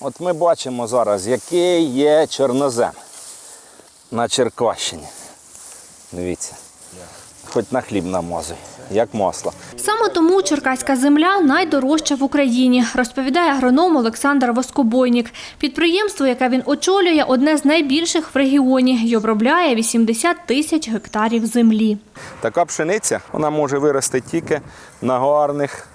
От ми бачимо зараз, який є чорнозем на Черкащині. Дивіться. Хоч на хліб намазуй, як масло. Саме тому черкаська земля найдорожча в Україні, розповідає агроном Олександр Воскобойнік. Підприємство, яке він очолює, одне з найбільших в регіоні і обробляє 80 тисяч гектарів землі. Така пшениця вона може вирости тільки на гарних,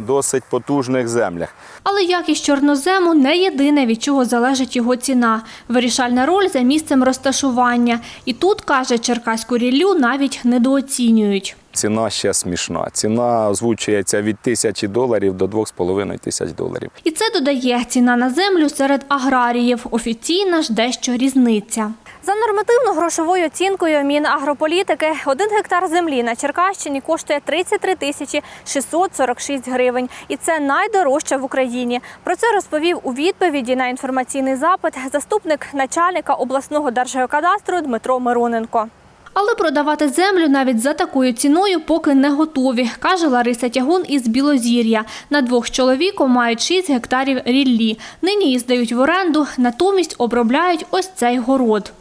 досить потужних землях. Але якість чорнозему не єдине, від чого залежить його ціна. Вирішальна роль за місцем розташування. І тут, каже, черкаську ріллю навіть недооцінюють. Ціна ще смішна. Ціна озвучується від тисячі доларів до двох з половиною тисяч доларів. І це додає ціна на землю серед аграріїв. Офіційна ж дещо різниця. За нормативно-грошовою оцінкою Мінагрополітики один гектар землі на Черкащині коштує 33 тисячі 646 гривень. І це найдорожче в Україні. Про це розповів у відповіді на інформаційний запит заступник начальника обласного держгеокадастру Дмитро Мироненко. Але продавати землю навіть за такою ціною поки не готові, каже Лариса Тягун із Білозір'я. На двох чоловіком мають 6 гектарів ріллі. Нині здають в оренду, натомість обробляють ось цей город.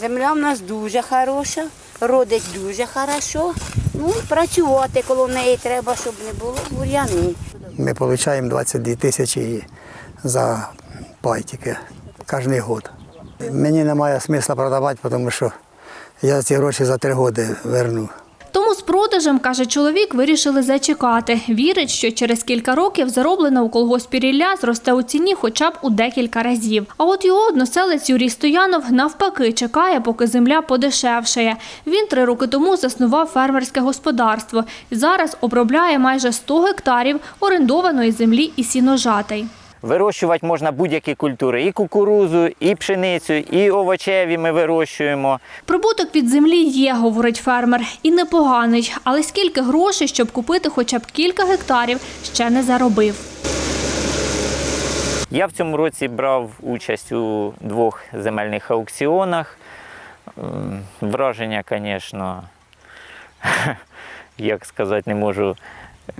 Земля в нас дуже хороша, родить дуже хорошо. Ну, працювати коло неї треба, щоб не було бур'яни. Ми отримуємо 22 тисячі за пайтики кожен год. Мені немає смисла продавати, тому що я ці гроші за три роки верну. Тому з продажем, каже чоловік, вирішили зачекати. Вірить, що через кілька років зароблена у колгоспі рілля зросте у ціні хоча б у декілька разів. А от його односелець Юрій Стоянов навпаки чекає, поки земля подешевшає. Він три роки тому заснував фермерське господарство і зараз обробляє майже 100 гектарів орендованої землі і сіножатей. Вирощувати можна будь-які культури: і кукурузу, і пшеницю, і овочеві ми вирощуємо. Прибуток від землі є, говорить фермер, і непоганий. Але скільки грошей, щоб купити хоча б кілька гектарів, ще не заробив. Я в цьому році брав участь у двох земельних аукціонах. Враження, звісно, як сказати, не можу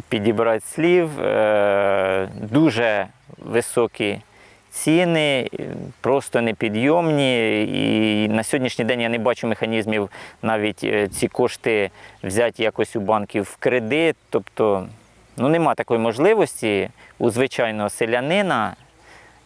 підібрати слів. Е, Дуже високі ціни, просто непідйомні. І на сьогоднішній день я не бачу механізмів навіть е, ці кошти взяти якось у банків в кредит. Тобто ну, нема такої можливості у звичайного селянина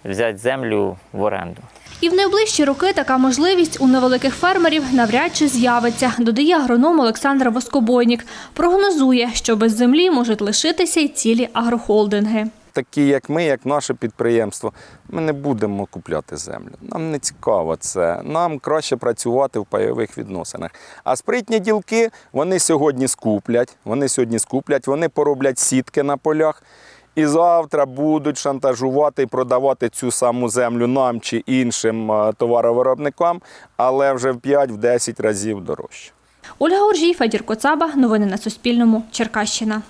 взяти землю в оренду. І в найближчі роки така можливість у невеликих фермерів навряд чи з'явиться, додає агроном Олександр Воскобойнік. Прогнозує, що без землі можуть лишитися й цілі агрохолдинги. Такі, як ми, як наше підприємство, ми не будемо купляти землю. Нам не цікаво це. Нам краще працювати в пайових відносинах. А спритні ділки вони сьогодні скуплять. Вони сьогодні скуплять, вони пороблять сітки на полях. І завтра будуть шантажувати і продавати цю саму землю нам чи іншим е, товаровиробникам, але вже в 5-10 разів дорожче. Ольга Оржій, Федір Коцаба. Новини на Суспільному. Черкащина.